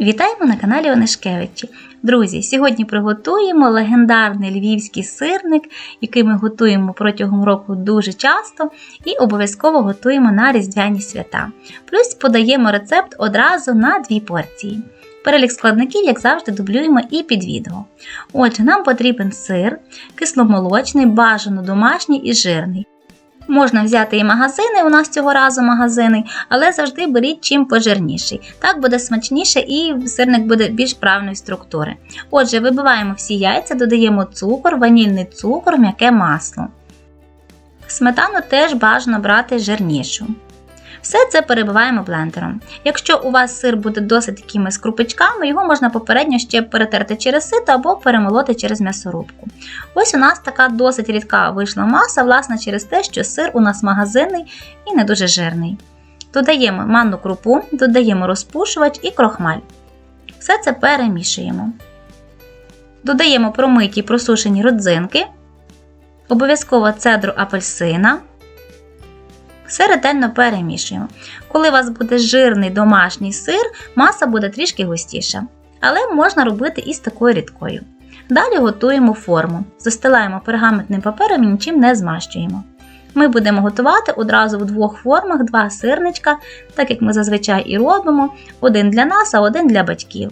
Вітаємо на каналі Онишкевичі. Друзі, сьогодні приготуємо легендарний львівський сирник, який ми готуємо протягом року дуже часто і обов'язково готуємо на різдвяні свята. Плюс подаємо рецепт одразу на дві порції. Перелік складників, як завжди, дублюємо і під відео. Отже, нам потрібен сир, кисломолочний, бажано домашній і жирний. Можна взяти і магазини, у нас цього разу магазини, але завжди беріть чим пожирніший. Так буде смачніше і сирник буде більш правильної структури. Отже, вибиваємо всі яйця, додаємо цукор, ванільний цукор, м'яке масло. Сметану теж бажано брати жирнішу. Все це перебиваємо блендером. Якщо у вас сир буде досить такими скрупичками, його можна попередньо ще перетерти через сито або перемолоти через м'ясорубку. Ось у нас така досить рідка вийшла маса, власне, через те, що сир у нас магазинний і не дуже жирний. Додаємо манну крупу, додаємо розпушувач і крохмаль. Все це перемішуємо. Додаємо промиті просушені родзинки, обов'язково цедру апельсина. Все ретельно перемішуємо. Коли у вас буде жирний домашній сир, маса буде трішки густіша. Але можна робити і з такою рідкою. Далі готуємо форму. Застилаємо пергаментним папером і нічим не змащуємо. Ми будемо готувати одразу в двох формах два сирничка, так як ми зазвичай і робимо: один для нас, а один для батьків.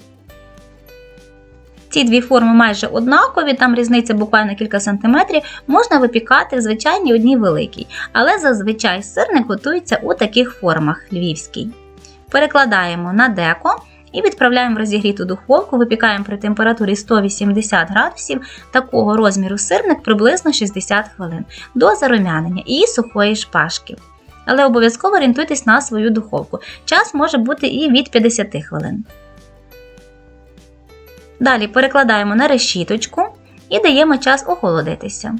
Ці дві форми майже однакові, там різниця буквально кілька сантиметрів, можна випікати в звичайній одній великій, але зазвичай сирник готується у таких формах львівський. Перекладаємо на деко і відправляємо в розігріту духовку, випікаємо при температурі 180 градусів такого розміру сирник приблизно 60 хвилин до зарум'янення і сухої шпажки. Але обов'язково орієнтуйтесь на свою духовку. Час може бути і від 50 хвилин. Далі перекладаємо на решіточку і даємо час охолодитися.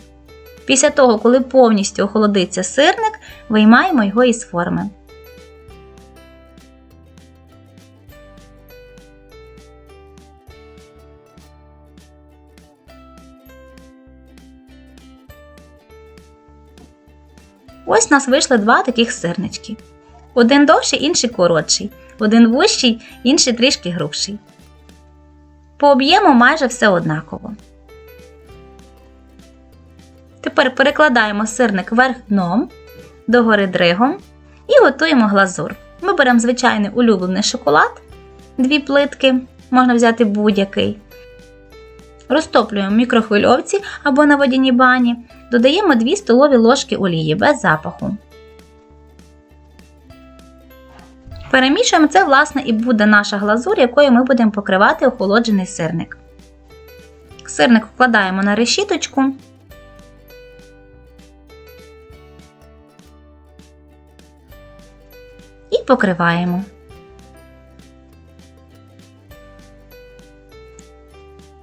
Після того, коли повністю охолодиться сирник, виймаємо його із форми. Ось нас вийшли два таких сирнички. Один довший, інший коротший, один вущий, інший трішки грубший. По об'єму майже все однаково. Тепер перекладаємо сирник вверх дном, догори дригом і готуємо глазур. Ми беремо звичайний улюблений шоколад, дві плитки, можна взяти будь-який. Розтоплюємо в мікрохвильовці або на водяній бані, додаємо 2 столові ложки олії без запаху. Перемішуємо це, власне, і буде наша глазур, якою ми будемо покривати охолоджений сирник. Сирник вкладаємо на решіточку. І покриваємо.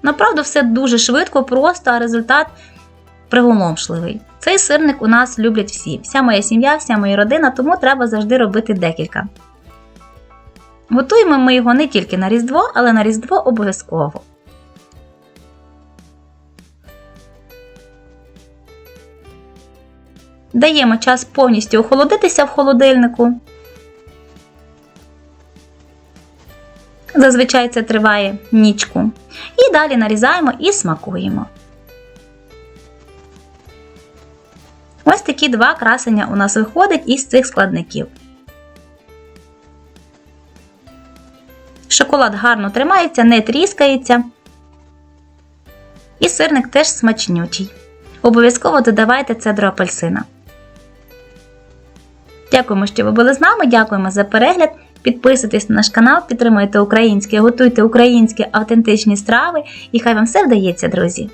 Направду, все дуже швидко, просто, а результат приголомшливий. Цей сирник у нас люблять всі. Вся моя сім'я, вся моя родина, тому треба завжди робити декілька. Готуємо ми його не тільки на Різдво, але на Різдво обов'язково. Даємо час повністю охолодитися в холодильнику. Зазвичай це триває нічку. І далі нарізаємо і смакуємо. Ось такі два красення у нас виходять із цих складників. Шоколад гарно тримається, не тріскається. І сирник теж смачнючий. Обов'язково додавайте цедру апельсина. Дякуємо, що ви були з нами. Дякуємо за перегляд. Підписуйтесь на наш канал, підтримуйте українське, готуйте українські автентичні страви, і хай вам все вдається, друзі!